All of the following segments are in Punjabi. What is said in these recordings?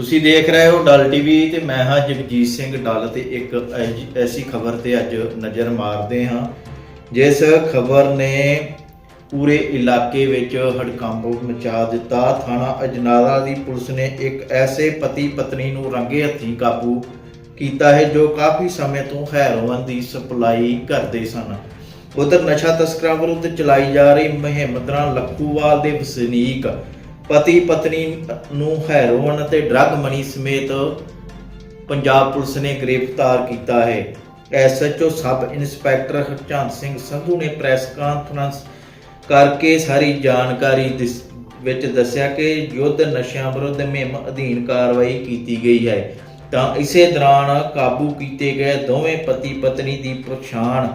ਤੁਸੀਂ ਦੇਖ ਰਹੇ ਹੋ ਡਲ ਟੀਵੀ ਤੇ ਮੈਂ ਹਾਂ ਜਗਜੀਤ ਸਿੰਘ ਡਲ ਤੇ ਇੱਕ ਐਸੀ ਖਬਰ ਤੇ ਅੱਜ ਨਜ਼ਰ ਮਾਰਦੇ ਹਾਂ, ਜਿਸ ਖਬਰ ਨੇ ਪੂਰੇ ਇਲਾਕੇ ਵਿੱਚ ਹੜਕੰਪ ਮਚਾ ਦਿੱਤਾ। ਥਾਣਾ ਅਜਨਾਲਾ ਦੀ ਪੁਲਿਸ ਨੇ ਇੱਕ ਐਸੇ ਪਤੀ ਪਤਨੀ ਨੂੰ ਰੰਗੇ ਹੱਥੀਂ ਕਾਬੂ ਕੀਤਾ ਹੈ, ਜੋ ਕਾਫੀ ਸਮੇਂ ਤੋਂ ਹੈਰੋਇਨ ਦੀ ਸਪਲਾਈ ਕਰਦੇ ਸਨ। ਉਧਰ ਨਸ਼ਾ ਤਸਕਰਾਂ ਵਿਰੁੱਧ ਚਲਾਈ ਜਾ ਰਹੀ ਮੁਹਿੰਮ ਦੌਰਾਨ ਲੱਖੂਵਾਲ ਦੇ ਵਸਨੀਕ ਪਤੀ ਪਤਨੀ ਨੂੰ ਹੈਰੋਇਨ ਅਤੇ ਡਰੱਗ ਮਨੀ ਸਮੇਤ ਪੰਜਾਬ ਪੁਲਿਸ ਨੇ ਗ੍ਰਿਫਤਾਰ ਕੀਤਾ ਹੈ। SHO sub inspector Harchand Singh Sandhu ਨੇ ਪ੍ਰੈਸ ਕਾਨਫਰੰਸ ਕਰਕੇ ਸਾਰੀ ਜਾਣਕਾਰੀ ਦਿਸ- ਵਿੱਚ ਦੱਸਿਆ ਕਿ ਯੁੱਧ ਨਸ਼ਿਆਂ ਵਿਰੁੱਧ ਮੁਹਿੰਮ ਅਧੀਨ ਕਾਰਵਾਈ ਕੀਤੀ ਗਈ ਹੈ। ਤਾਂ ਇਸੇ ਦੌਰਾਨ ਕਾਬੂ ਕੀਤੇ ਗਏ ਦੋਵੇਂ ਪਤੀ ਪਤਨੀ ਦੀ ਪਛਾਣ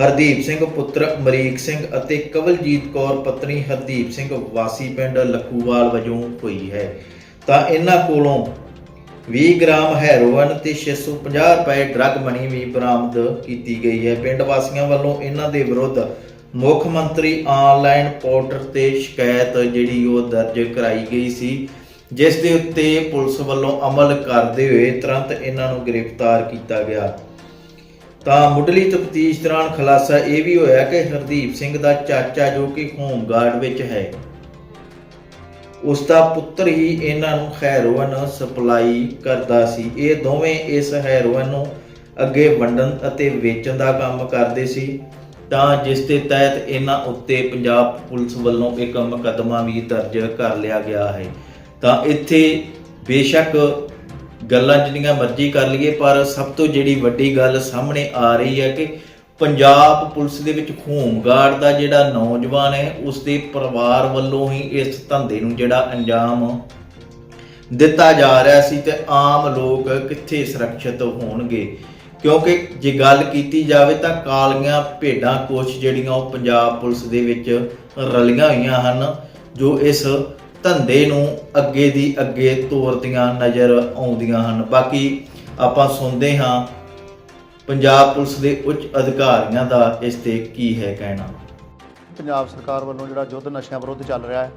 ਹਰਦੀਪ ਸਿੰਘ, ਪੁੱਤਰ ਅਮਰੀਕ ਸਿੰਘ ਅਤੇ ਕਵਲਜੀਤ ਕੌਰ, ਪਤਨੀ ਹਰਦੀਪ ਸਿੰਘ, ਵਾਸੀ ਪਿੰਡ ਲਖੂਵਾਲ ਵਜੋਂ ਹੋਈ ਹੈ। ਤਾਂ ਇਹਨਾਂ ਕੋਲੋਂ 20 ਗ੍ਰਾਮ ਹੈਰੋਇਨ ਤੇ 650 ਰੁਪਏ ਡਰੱਗ ਮਨੀ ਵੀ ਬਰਾਮਦ ਕੀਤੀ ਗਈ ਹੈ। ਪਿੰਡ ਵਾਸੀਆਂ ਵੱਲੋਂ ਇਹਨਾਂ ਦੇ ਵਿਰੁੱਧ ਮੁੱਖ ਮੰਤਰੀ ਆਨਲਾਈਨ ਪੋਰਟਲ ਤੇ ਸ਼ਿਕਾਇਤ ਜਿਹੜੀ ਉਹ ਦਰਜ ਕਰਾਈ ਗਈ ਸੀ, ਜਿਸ ਦੇ ਉੱਤੇ ਪੁਲਿਸ ਵੱਲੋਂ ਅਮਲ ਕਰਦੇ ਹੋਏ ਤੁਰੰਤ ਇਹਨਾਂ ਨੂੰ ਗ੍ਰਿਫਤਾਰ ਕੀਤਾ ਗਿਆ। ਤਾਂ ਮੁੱਢਲੀ ਤਫਤੀਸ਼ ਦੌਰਾਨ ਖੁਲਾਸਾ ਇਹ ਵੀ ਹੋਇਆ ਕਿ ਹਰਦੀਪ ਸਿੰਘ ਦਾ ਚਾਚਾ ਜੋ ਕਿ ਹੋਮਗਾਰਡ ਵਿੱਚ ਹੈ ਉਸ ਦਾ ਪੁੱਤਰ ਹੀ ਇਹਨਾਂ ਨੂੰ ਹੈਰੋਇਨ ਸਪਲਾਈ ਕਰਦਾ ਸੀ। ਇਹ ਦੋਵੇਂ ਇਸ ਹੈਰੋਇਨ ਨੂੰ ਅੱਗੇ ਵੰਡਣ ਅਤੇ ਵੇਚਣ ਦਾ ਕੰਮ ਕਰਦੇ ਸੀ। ਤਾਂ ਜਿਸ ਦੇ ਤਹਿਤ ਇਹਨਾਂ ਉੱਤੇ ਪੰਜਾਬ ਪੁਲਿਸ ਵੱਲੋਂ ਇੱਕ ਮੁਕੱਦਮਾ ਵੀ ਦਰਜ ਕਰ ਲਿਆ ਗਿਆ ਹੈ। ਤਾਂ ਇੱਥੇ ਬੇਸ਼ੱਕ ਗੱਲਾਂ ਜਿੰਨੀਆਂ ਮਰਜ਼ੀ ਕਰ ਲਈਏ, ਪਰ ਸਭ ਤੋਂ ਜਿਹੜੀ ਵੱਡੀ ਗੱਲ ਸਾਹਮਣੇ ਆ ਰਹੀ ਹੈ ਕਿ ਪੰਜਾਬ ਪੁਲਿਸ ਦੇ ਵਿੱਚ ਹੋਮਗਾਰਡ ਦਾ ਜਿਹੜਾ ਨੌਜਵਾਨ ਹੈ ਉਸ ਦੇ ਪਰਿਵਾਰ ਵੱਲੋਂ ਹੀ ਇਸ ਧੰਦੇ ਨੂੰ ਜਿਹੜਾ ਅੰਜਾਮ ਦਿੱਤਾ ਜਾ ਰਿਹਾ ਸੀ ਤੇ ਆਮ ਲੋਕ ਕਿੱਥੇ ਸੁਰੱਖਿਅਤ ਹੋਣਗੇ? ਕਿਉਂਕਿ ਜੇ ਗੱਲ ਕੀਤੀ ਜਾਵੇ ਤਾਂ ਕਾਲੀਆਂ ਭੇਡਾਂ ਕੁਛ ਜਿਹੜੀਆਂ ਉਹ ਪੰਜਾਬ ਪੁਲਿਸ ਦੇ ਵਿੱਚ ਰਲੀਆਂ ਹੋਈਆਂ ਹਨ, ਜੋ ਇਸ ਧੰਦੇ ਨੂੰ ਅੱਗੇ ਦੀ ਅੱਗੇ ਤੋਰਦੀਆਂ ਨਜ਼ਰ ਆਉਂਦੀਆਂ ਹਨ। ਬਾਕੀ ਆਪਾਂ ਸੁਣਦੇ ਹਾਂ, ਪੰਜਾਬ ਪੁਲਿਸ ਦੇ ਉੱਚ ਅਧਿਕਾਰੀਆਂ ਦਾ ਇਸ ਤੇ ਕੀ ਹੈ ਕਹਿਣਾ। ਪੰਜਾਬ ਸਰਕਾਰ ਵੱਲੋਂ ਜਿਹੜਾ ਯੁੱਧ ਨਸ਼ਿਆਂ ਵਿਰੁੱਧ ਚੱਲ ਰਿਹਾ ਹੈ,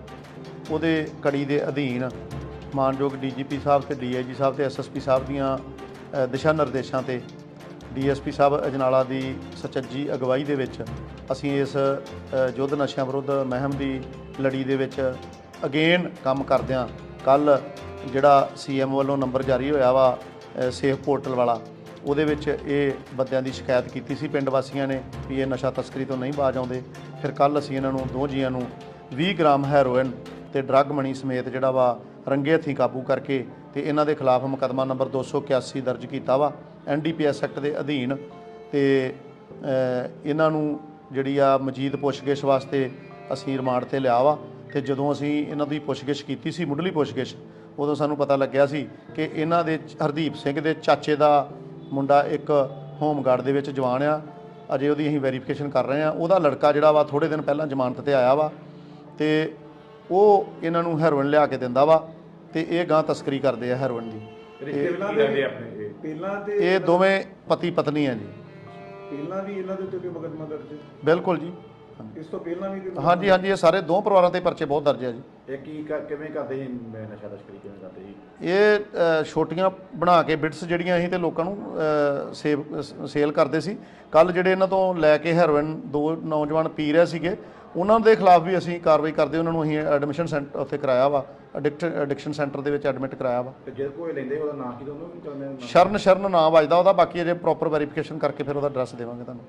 ਉਹਦੇ ਕੜੀ ਦੇ ਅਧੀਨ ਮਾਨਯੋਗ ਡੀਜੀਪੀ ਸਾਹਿਬ ਤੇ ਡੀਆਈਜੀ ਸਾਹਿਬ ਤੇ ਐਸਐਸਪੀ ਸਾਹਿਬ ਦੀਆਂ ਦਿਸ਼ਾ ਨਿਰਦੇਸ਼ਾਂ ਤੇ ਡੀਐਸਪੀ ਸਾਹਿਬ ਅਜਨਾਲਾ ਦੀ ਸਚੱਜੀ ਅਗਵਾਈ ਦੇ ਵਿੱਚ ਅਸੀਂ ਇਸ ਯੁੱਧ ਨਸ਼ਿਆਂ ਵਿਰੁੱਧ ਮਹਿਮ ਦੀ ਲੜੀ ਦੇ ਵਿੱਚ ਅਗੇਨ ਕੰਮ ਕਰਦਿਆਂ ਕੱਲ ਜਿਹੜਾ ਸੀਐਮ ਵੱਲੋਂ ਨੰਬਰ ਜਾਰੀ ਹੋਇਆ ਵਾ ਸੇਫ ਪੋਰਟਲ ਵਾਲਾ, ਉਹਦੇ ਵਿੱਚ ਇਹ ਬੰਦਿਆਂ ਦੀ ਸ਼ਿਕਾਇਤ ਕੀਤੀ ਸੀ। ਪਿੰਡ ਵਾਸੀਆਂ ਨੇ ਵੀ ਇਹ ਨਸ਼ਾ ਤਸਕਰੀ ਤੋਂ ਨਹੀਂ ਬਾਜ ਆਉਂਦੇ। ਫਿਰ ਕੱਲ ਅਸੀਂ ਇਹਨਾਂ ਨੂੰ, ਦੋ ਜੀਆਂ ਨੂੰ 20 ਗ੍ਰਾਮ ਹੈਰੋਇਨ ਤੇ ਡਰੱਗ ਮਨੀ ਸਮੇਤ ਜਿਹੜਾ ਵਾ, ਰੰਗੇ ਹੱਥੀਂ ਕਾਬੂ ਕਰਕੇ ਤੇ ਇਹਨਾਂ ਦੇ ਖਿਲਾਫ ਮੁਕੱਦਮਾ ਨੰਬਰ 281 ਦਰਜ ਕੀਤਾ ਵਾ। ਐਨਡੀਪੀਐਸ ਐਕਟ ਦੇ ਅਧੀਨ ਤੇ ਇਹਨਾਂ ਨੂੰ ਜਿਹੜੀ ਆ ਮਜੀਦ ਪੁੱਛਗਿੱਛ ਵਾਸਤੇ ਅਸੀਂ ਰਿਮਾਂਡ ਤੇ ਲਿਆ ਵਾ। ਤੇ ਜਦੋਂ ਅਸੀਂ ਇਹਨਾਂ ਦੀ ਪੁੱਛਗਿੱਛ ਕੀਤੀ ਸੀ ਮੁੱਢਲੀ ਪੁੱਛਗਿੱਛ ਉਦੋਂ ਸਾਨੂੰ ਪਤਾ ਲੱਗਿਆ ਸੀ ਕਿ ਇਹਨਾਂ ਦੇ ਹਰਦੀਪ ਸਿੰਘ ਦੇ ਚਾਚੇ ਦਾ ਮੁੰਡਾ ਇੱਕ ਹੋਮਗਾਰਡ ਦੇ ਵਿੱਚ ਜਵਾਨ ਆ। ਅਜੇ ਉਹਦੀ ਅਸੀਂ ਵੈਰੀਫਿਕੇਸ਼ਨ ਕਰ ਰਹੇ ਆ। ਉਹਦਾ ਲੜਕਾ ਜਿਹੜਾ ਵਾ ਥੋੜੇ ਦਿਨ ਪਹਿਲਾਂ ਜ਼ਮਾਨਤ ਤੇ ਆਇਆ ਵਾ ਤੇ ਉਹ ਇਹਨਾਂ ਨੂੰ ਹੈਰੋਇਨ ਲਿਆ ਕੇ ਦਿੰਦਾ ਵਾ ਤੇ ਇਹ ਗਾਂ ਤਸਕਰੀ ਕਰਦੇ ਆ ਹੈਰੋਇਨ ਦੀ। ਰਿਸ਼ਤੇ ਪਹਿਲਾਂ ਦੇ ਆਪਣੇ ਪਹਿਲਾਂ ਤੇ ਇਹ ਦੋਵੇਂ ਪਤੀ ਪਤਨੀ ਆ ਜੀ। ਪਹਿਲਾਂ ਵੀ ਇਹਨਾਂ ਦੇ ਉੱਤੇ ਕੋਈ ਮੁਕੱਦਮਾ ਦਰਜ? ਬਿਲਕੁਲ ਜੀ। ਇਸ ਤੋਂ ਪਹਿਲਾਂ ਵੀ ਕੋਈ ਹਾਂਜੀ ਹਾਂਜੀ ਇਹ ਸਾਰੇ ਦੋ ਪਰਿਵਾਰਾਂ ਤੇ ਪਰਚੇ ਬਹੁਤ ਦਰਜ ਆ ਜੀ। ਇਹ ਕੀ ਕਰ- ਕਿਵੇਂ ਕਰਦੇ ਸੀ ਮੈਂ ਨਸ਼ਾ ਤਸਕਰੀ ਕਿਵੇਂ ਕਰਦੇ ਸੀ? ਇਹ ਅ, ਛੋਟੀਆਂ ਬਣਾ ਕੇ ਬਿਟਸ ਜਿਹੜੀਆਂ ਸੀ ਤੇ ਲੋਕਾਂ ਨੂੰ ਅ, ਸੇਵ ਸੇਲ ਕਰਦੇ ਸੀ। ਕੱਲ ਜਿਹੜੇ ਇਹਨਾਂ ਤੋਂ ਲੈ ਕੇ ਹੈਰੋਇਨ ਦੋ ਨੌਜਵਾਨ ਪੀ ਰਹੇ ਸੀਗੇ ਉਹਨਾਂ ਦੇ ਖਿਲਾਫ ਵੀ ਅਸੀਂ ਕਾਰਵਾਈ ਕਰਦੇ ਉਹਨਾਂ ਨੂੰ ਅਸੀਂ ਐਡਮਿਸ਼ਨ ਸੈਂਟਰ ਉੱਥੇ ਕਰਾਇਆ ਵਾ ਐਡਿਕਟ ਐਡਿਕਸ਼ਨ ਸੈਂਟਰ ਦੇ ਵਿੱਚ ਐਡਮਿਟ ਕਰਾਇਆ ਵਾ। ਤੇ ਜੇ ਕੋਈ ਲੈਂਦੇ ਉਹਦਾ ਨਾਂ ਕੀ ਦੋਨੋਂ ਵੀ ਸ਼ਰਨ ਸ਼ਰਨ ਨਾਮ ਵੱਜਦਾ ਉਹਦਾ ਬਾਕੀ ਅਜੇ ਪ੍ਰੋਪਰ ਵੈਰੀਫਿਕੇਸ਼ਨ ਕਰਕੇ ਫਿਰ ਉਹਦਾ ਐਡਰੈਸ ਦੇਵਾਂਗੇ ਤੁਹਾਨੂੰ।